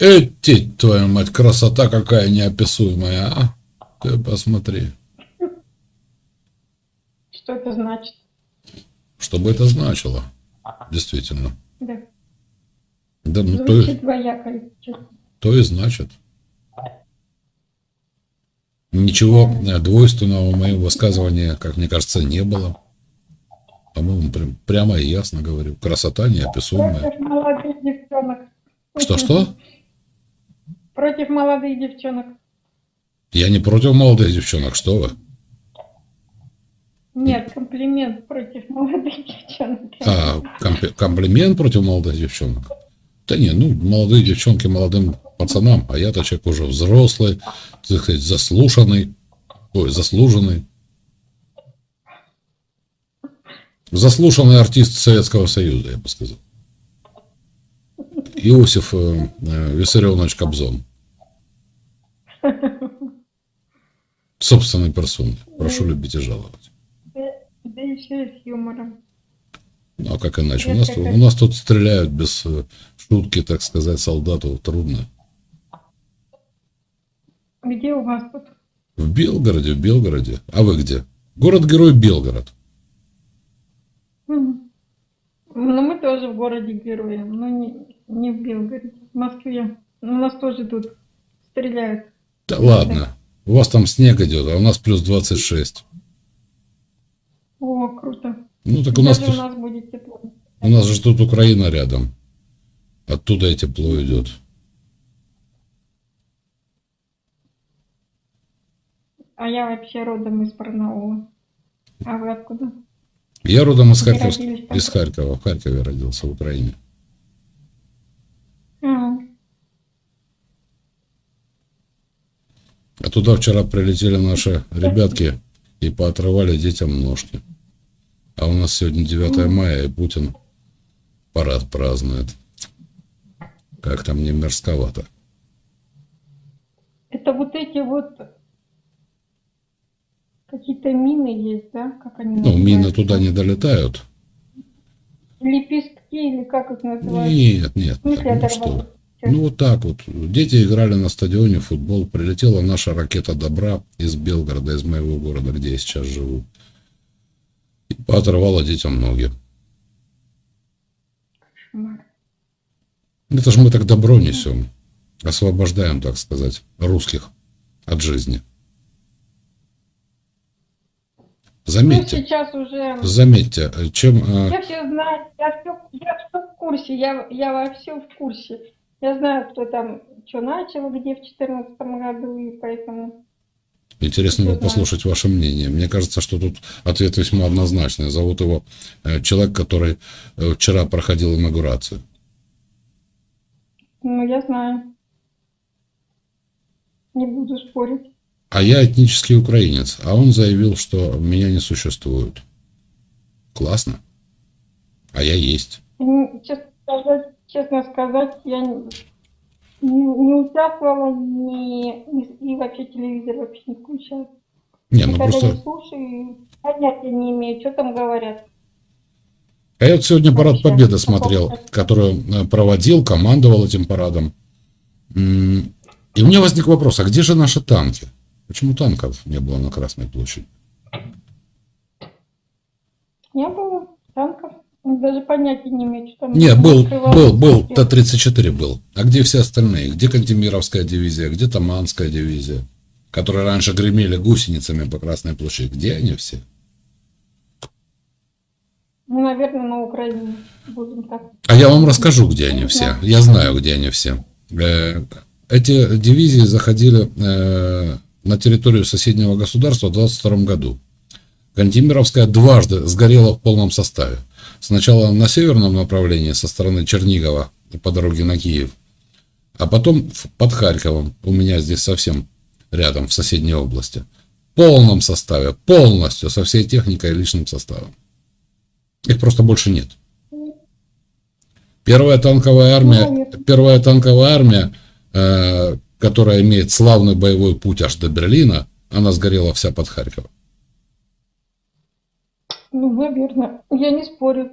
Эти, твою мать, красота какая неописуемая, а? Ты посмотри. Что это значит? Что бы это значило? Действительно. Да. Да, ну то, и- Звучит двояко. если честно. то и значит. Ничего э, двойственного в моем высказывании, как мне кажется, не было. По-моему, прям- прямо и ясно говорю. Красота неописуемая. Что-что? Против молодых девчонок. Я не против молодых девчонок, что вы? Нет, комплимент против молодых девчонок. А компе- комплимент против молодых девчонок? Да не, ну, молодые девчонки молодым пацанам, а я-то человек уже взрослый, так сказать, заслушанный, ой, заслуженный. Заслушанный артист Советского Союза, я бы сказал. Иосиф э, э, Виссарионович Кобзон. Собственной персоной. Прошу любить и жаловать. Да еще и с юмором. Ну, а как иначе? У нас, тут- у нас тут стреляют без э, шутки, так сказать, солдату трудно. Где у вас тут? В Белгороде, в Белгороде. А вы где? Город-герой Белгород. Ну, мы тоже в городе герои, но не, не в Белгороде, в Москве. У нас тоже тут стреляют. Да ладно. У вас там снег идет, а у нас плюс 26. О, круто. Ну так у нас, Даже у нас будет тепло. у нас же тут Украина рядом. Оттуда и тепло идет. А я вообще родом из Барнаула. А вы откуда? Я родом из Харькова, из Харькова. В Харькове родился, в Украине. А, А туда вчера прилетели наши ребятки и поотрывали детям ножки. А у нас сегодня 9 мая, и Путин парад празднует. Как там не мерзковато. Это вот эти вот какие-то мины есть, да? Как они Ну, мины туда не долетают. Лепестки или как их называют? Нет, нет. В смысле ну что? Ну вот так вот. Дети играли на стадионе в футбол. Прилетела наша ракета добра из Белгорода, из моего города, где я сейчас живу. И поотрывала детям ноги. Кошмар. Это же мы так добро несем. Освобождаем, так сказать, русских от жизни. Ну, Заметьте, сейчас уже... заметьте, чем э, Я все знаю, я все, я все в курсе, я, я во все в курсе. Я знаю, кто там что начал, где в 2014 году, и поэтому... интересно знаю. послушать ваше мнение. Мне кажется, что тут ответ весьма однозначный. Зовут его э, человек, который э, вчера проходил инаугурацию. Ну, я знаю. Не буду спорить. А я этнический украинец, а он заявил, что меня не существует. Классно. А я есть. Честно сказать, честно сказать я не, не- не участвовала ни, ни- и вообще телевизор вообще не включала. Не, ну Никогда не просто... слушаю, понятия не имею, что там говорят. А я вот сегодня парад Вообще, Победы смотрел, который э, проводил, командовал этим парадом. И у меня возник вопрос, а где же наши танки? Почему танков не было на Красной площади? Не было танков. Даже понятия не имею, что там. Не, был, был, был, Т-34 был. А где все остальные? Где Кантемировская дивизия? Где Таманская дивизия? Которые раньше гремели гусеницами по Красной площади. Где они все? Ну, наверное, на Украине. Будем так. А я вам расскажу, где они все. Я знаю, где они все. Э, Эти дивизии заходили э, на территорию соседнего государства в 22 году. Кантемировская дважды сгорела в полном составе. Сначала на северном направлении со стороны Чернигова по дороге на Киев, а потом под Харьковом, у меня здесь совсем рядом, в соседней области. В полном составе, полностью, со всей техникой и личным составом. Их просто больше нет. Первая танковая армия, первая танковая армия, э, которая имеет славный боевой путь аж до Берлина, она сгорела вся под Харьковом. Ну, наверное. Я не спорю.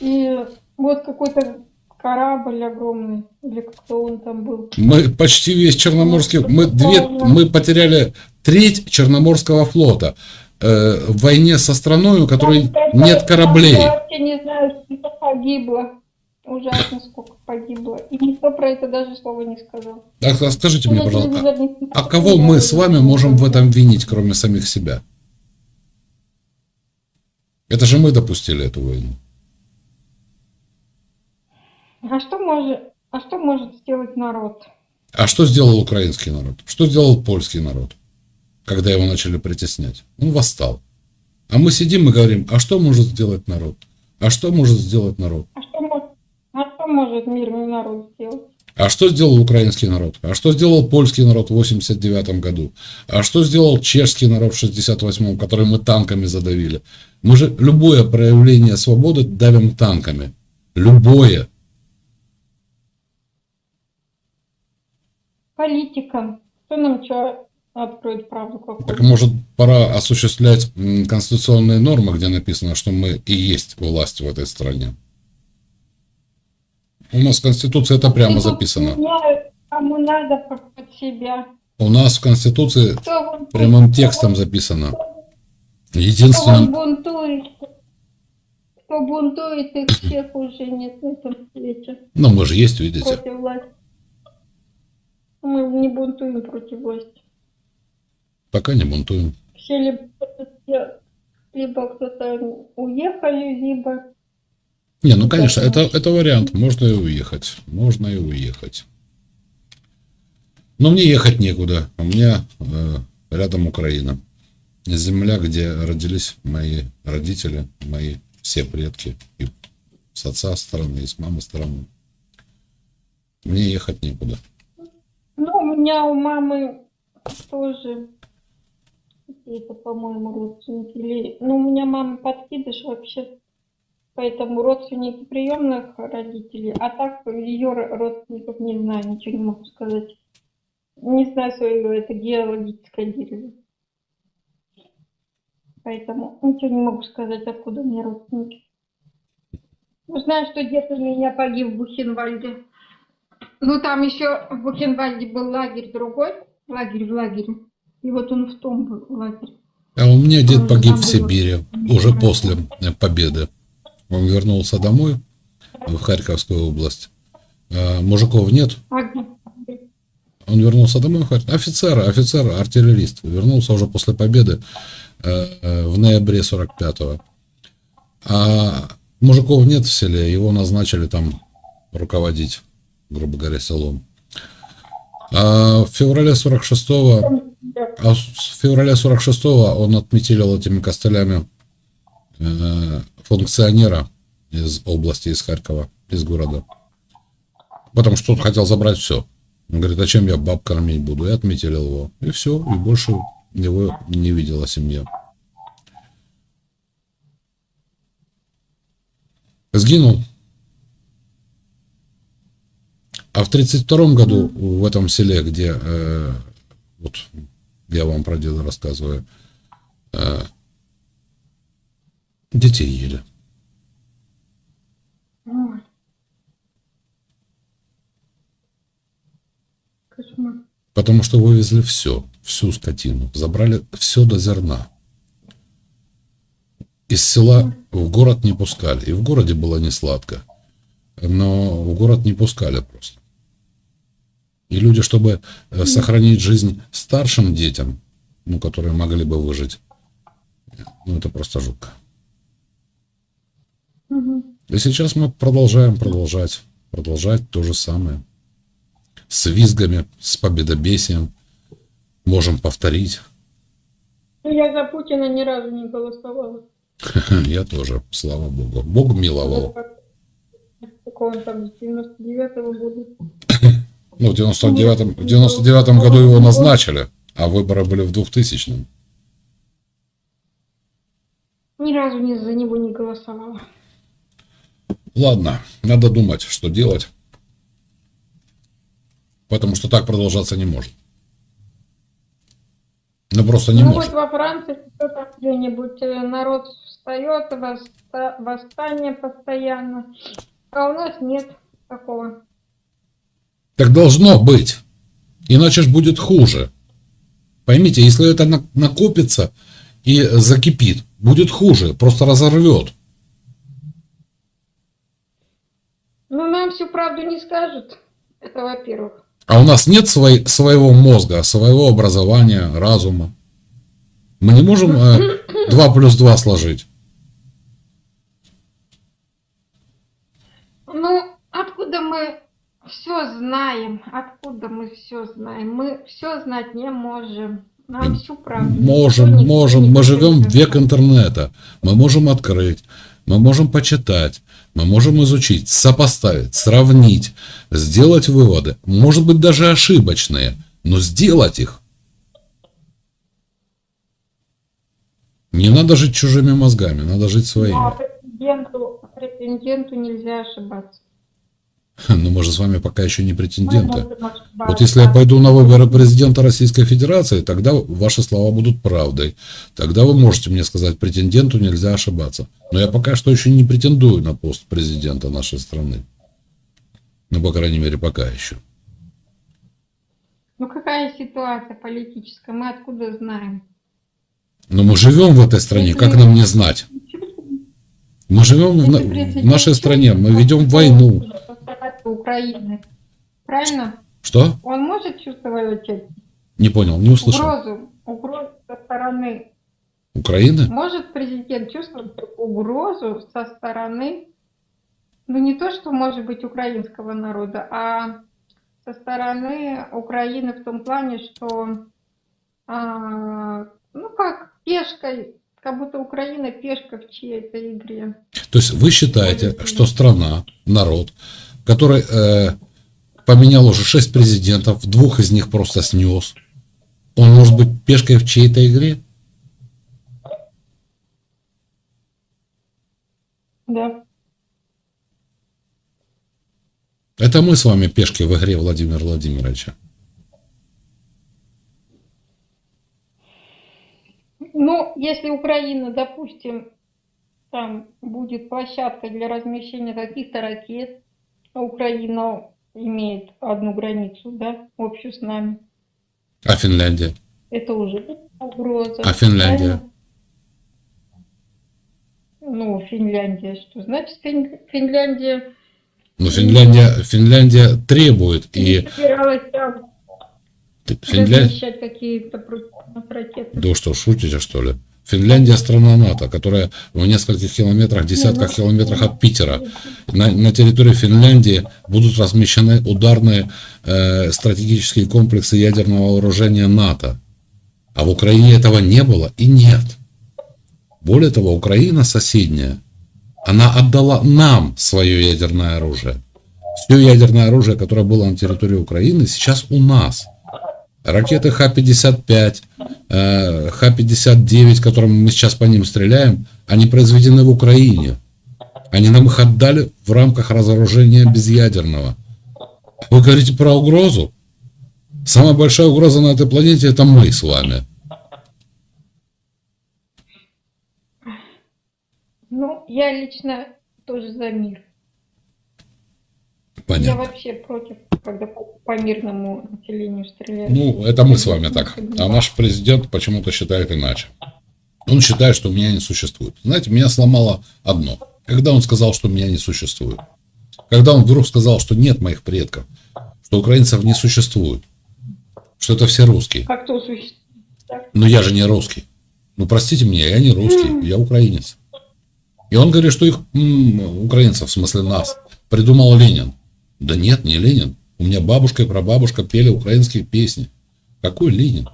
И вот какой-то корабль огромный, или кто он там был. Мы почти весь Черноморский... Мы, две, мы потеряли треть Черноморского флота э, в войне со страной, у которой Там, нет кораблей. Я не знаю, сколько погибло. Ужасно, сколько погибло. И никто про это даже слова не сказал. А скажите мне, На пожалуйста, а кого мы с вами можем в этом винить, кроме самих себя? Это же мы допустили эту войну. А что может, а что может сделать народ? А что сделал украинский народ? Что сделал польский народ, когда его начали притеснять? Он восстал. А мы сидим и говорим, а что может сделать народ? А что может сделать народ? А что может, а что может мирный народ сделать? А что сделал украинский народ? А что сделал польский народ в 89 году? А что сделал чешский народ в 68 который мы танками задавили? Мы же любое проявление свободы давим танками. Любое. Политикам. Кто нам что откроет правду какую? Так может пора осуществлять конституционные нормы, где написано, что мы и есть власть в этой стране? У нас в Конституции это прямо записано. Кому надо под себя. У нас в Конституции прямым текстом записано. Кто вон Единственным... бунтует. Кто бунтует, их всех уже нет на этом свете. Ну, мы же есть, видите. Против власти. Мы не бунтуем против власти. Пока не бунтуем. Все либо, либо кто-то уехали, либо Не, ну конечно, это, это вариант. Можно и уехать. Можно и уехать. Но мне ехать некуда. У меня э, рядом Украина. Земля, где родились мои родители, мои все предки. И с отца стороны, и с мамы стороны. Мне ехать некуда. Ну, у меня у мамы тоже какие-то, по-моему, родственники. Или... Ну, у меня мама подкидыш вообще. Поэтому родственники приемных родителей. А так ее родственников не знаю, ничего не могу сказать. Не знаю своего, это геологическое дерево. Поэтому ничего не могу сказать, откуда меня родственники. Ну, знаю, что дед у меня погиб в Бухенвальде. Ну, там еще в Бухенвальде был лагерь другой, лагерь в лагере. И вот он в том был лагерь. А у меня дед погиб в. Сибири, уже после э, победы. Он вернулся домой, в Харьковскую область. А, Мужиков нет, Ага. Он вернулся домой, хоть- офицер, офицер, артиллерист, вернулся уже после победы э, э, в ноябре 45-го. А мужиков нет в селе, его назначили там руководить, грубо говоря, селом. А в феврале 46-го, а с февраля 46-го он отметилил этими костылями э, функционера из области, из Харькова, из города. Потому что он хотел забрать все. Он говорит, а чем я баб кормить буду? И отметили его. И все, и больше его не видела семья. Сгинул. А в 32 году в этом селе, где э, вот я вам про деда рассказываю, э, детей ели. Потому что вывезли все, всю скотину, забрали все до зерна. Из села в город не пускали. И в городе было не сладко. Но в город не пускали просто. И люди, чтобы э, сохранить жизнь старшим детям, ну, которые могли бы выжить, ну, это просто жутко. И сейчас мы продолжаем продолжать, продолжать то же самое. С визгами, с победобесием. Можем повторить. Ну, Я за Путина ни разу не голосовала. Я тоже, слава богу. Бог миловал. Какого он там, с 99-го года. Ну, в 99-м, в 99 году его назначили, а выборы были в 2000-м. Ни разу ни за него не голосовала. Ладно, надо думать, что делать. Потому что так продолжаться не может. Ну, просто не ну может. вот во Франции что там где-нибудь э, народ встает, восста- восстание постоянно. А у нас нет. Какого? Так должно быть. Иначе ж будет хуже. Поймите, если это на- накопится и закипит, будет хуже, просто разорвет. Ну, нам всю правду не скажут. Это во-первых. А у нас нет свой- своего мозга, своего образования, разума. Мы не можем 2 плюс 2 сложить. Ну, откуда мы все знаем? Откуда мы все знаем? Мы все знать не можем. Нам всю правду. Можем, можем. Мы живем в век интернета. Мы можем открыть, мы можем почитать, мы можем изучить, сопоставить, сравнить, сделать выводы. Может быть, даже ошибочные, но сделать их. Не надо жить чужими мозгами, надо жить Ну, а своими. претенденту, претенденту нельзя ошибаться. Но мы же с вами пока еще не претенденты. ошибаться. Вот если я пойду на выборы президента Российской Федерации, тогда ваши слова будут правдой. Тогда вы можете мне сказать, претенденту нельзя ошибаться. Но я пока что еще не претендую на пост президента нашей страны. Ну, по крайней мере, пока еще. Ну, какая ситуация политическая? Мы откуда знаем? Но мы живем в этой стране, как нам не знать? Мы живем в, в нашей стране, мы ведем войну. Украины. Правильно? Что? Он может чувствовать эту Не понял, не услышал. угрозу, угрозу со стороны. Украины? Может президент чувствовать угрозу со стороны, ну не то, что может быть украинского народа, а со стороны Украины в том плане, что, а, ну как, пешкой, как будто Украина пешка в чьей-то игре. То есть вы считаете, что страна, народ, который э, поменял уже шесть президентов, двух из них просто снес, он может быть пешкой в чьей-то игре? Да. Это мы с вами пешки в игре Владимира Владимировича. Ну, если Украина, допустим, там будет площадка для размещения каких-то ракет, Украина имеет одну границу, да, общую с нами, А Финляндия? это уже угроза. А Финляндия? Ну, Финляндия, что значит Фин- Финляндия Но Финляндия, Финляндия требует и собиралась там Финляндия... какие-то ракеты. Да что, шутите что ли? Финляндия страна НАТО, которая в нескольких километрах, десятках километрах от Питера. На, на территории Финляндии будут размещены ударные э, стратегические комплексы ядерного вооружения НАТО. А в Украине этого не было и нет. Более того, Украина соседняя, она отдала нам свое ядерное оружие. Все ядерное оружие, которое было на территории Украины, сейчас у нас. Ракеты Х-55, э, Х-59, которыми мы сейчас по ним стреляем, они произведены в Украине. Они нам их отдали в рамках разоружения безъядерного. Вы говорите про угрозу? Самая большая угроза на этой планете это мы с вами. Ну, я лично тоже за мир. Я Понятно. вообще против, когда по, мирному населению стреляют. Ну, это мы с вами так. А наш президент почему-то считает иначе. Он считает, что меня не существует. Знаете, меня сломало одно. Когда он сказал, что меня не существует. Когда он вдруг сказал, что нет моих предков, что украинцев не существует, что это все русские. Как то существует? Но я же не русский. Ну, простите меня, я не русский, я украинец. И он говорит, что их, украинцев, в смысле нас, придумал Ленин. Да нет, не Ленин. У меня бабушка и прабабушка пели украинские песни. Какой Ленин?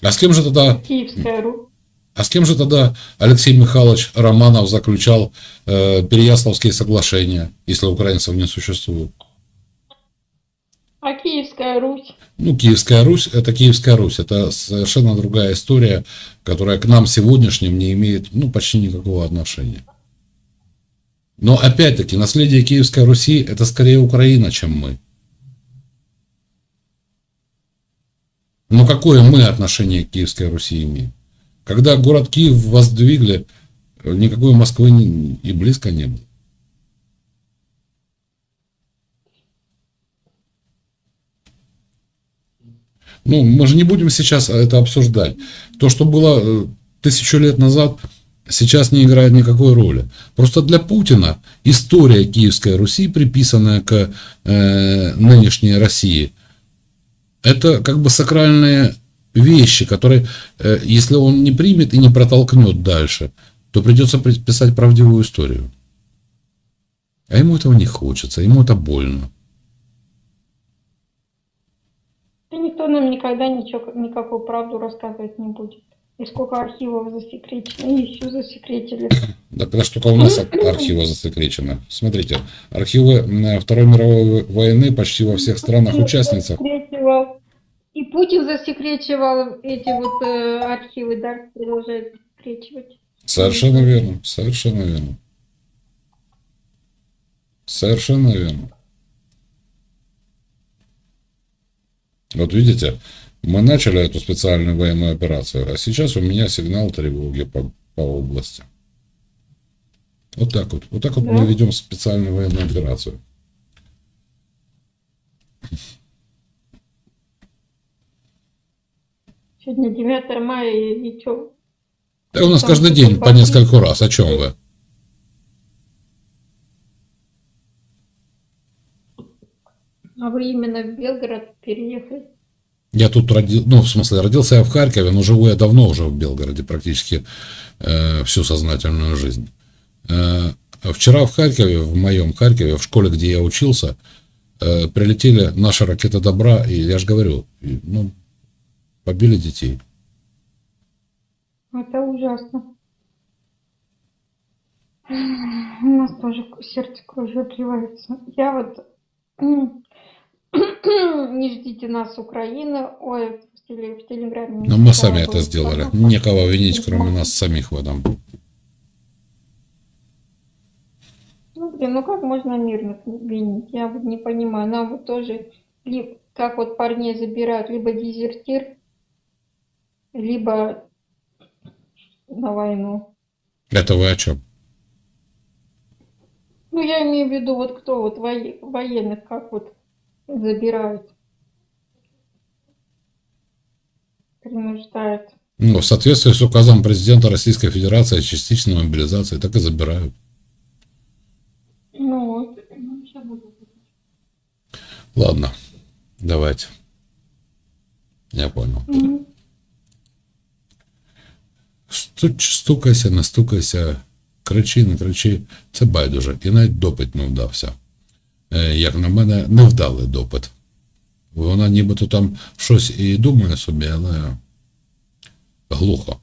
А с кем же тогда, Киевская Русь. а с кем же тогда Алексей Михайлович Романов заключал э, Переяславские соглашения, если украинцев не существует? А Киевская Русь? Ну, Киевская Русь – это Киевская Русь. Это совершенно другая история, которая к нам сегодняшним не имеет ну, почти никакого отношения. Но опять-таки, наследие Киевской Руси – это скорее Украина, чем мы. Но какое мы отношение к Киевской Руси имеем? Когда город Киев воздвигли, никакой Москвы и близко не было. Ну, мы же не будем сейчас это обсуждать. То, что было э, тысячу лет назад, сейчас не играет никакой роли. Просто для Путина история Киевской Руси, приписанная к э, нынешней России, это как бы сакральные вещи, которые, э, если он не примет и не протолкнет дальше, то придется при- писать правдивую историю. А ему этого не хочется, ему это больно. Никто нам никогда ничего, никакую правду рассказывать не будет. И сколько архивов засекречено, и еще засекретили. Да потому что у нас ар- архивы засекречены. Смотрите, архивы м, Второй мировой войны почти во всех странах-участницах. И Путин засекречивал эти вот э, архивы, да, продолжает засекречивать. Совершенно верно, совершенно верно. Совершенно верно. Вот видите, мы начали эту специальную военную операцию, а сейчас у меня сигнал тревоги по, по области. Вот так вот. Вот так вот Да. мы ведем специальную военную операцию. Сегодня 9 мая, и, и что? Да у нас Там каждый день по нескольку раз. О чем вы? А вы именно в Белгород переехали? Я тут родил, ну, в смысле, родился я в Харькове, но живу я давно уже в Белгороде, практически э, всю сознательную жизнь. Э, вчера в Харькове, в моем Харькове, в школе, где я учился, э, прилетели наши ракеты добра, и я же говорю, и, ну, побили детей. Это ужасно. У нас тоже сердце кровью обливается. Я вот... Не ждите нас, Украина. Ой, в, теле- в Телеграме. Но мы читала, сами это сделали. Некого винить, кроме нас самих в этом. Ну, блин, ну как можно мирных винить? Я вот не понимаю. Нам вот тоже, ли- как вот парней забирают, либо дезертир, либо на войну. Это вы о чем? Ну, я имею в виду, вот кто вот военных как вот забирают, принуждают. Ну, в соответствии с указом президента Российской Федерации о частичной мобилизации, так и забирают. Ну вот. Ну. Ладно, давайте. Я понял. Стуч, стукайся, настукайся, кричи, не кричи. Це байдуже. І навіть допит не вдався Е, Як на мене, невдалий допит. Вона нібито там щось і думає собі, але глухо.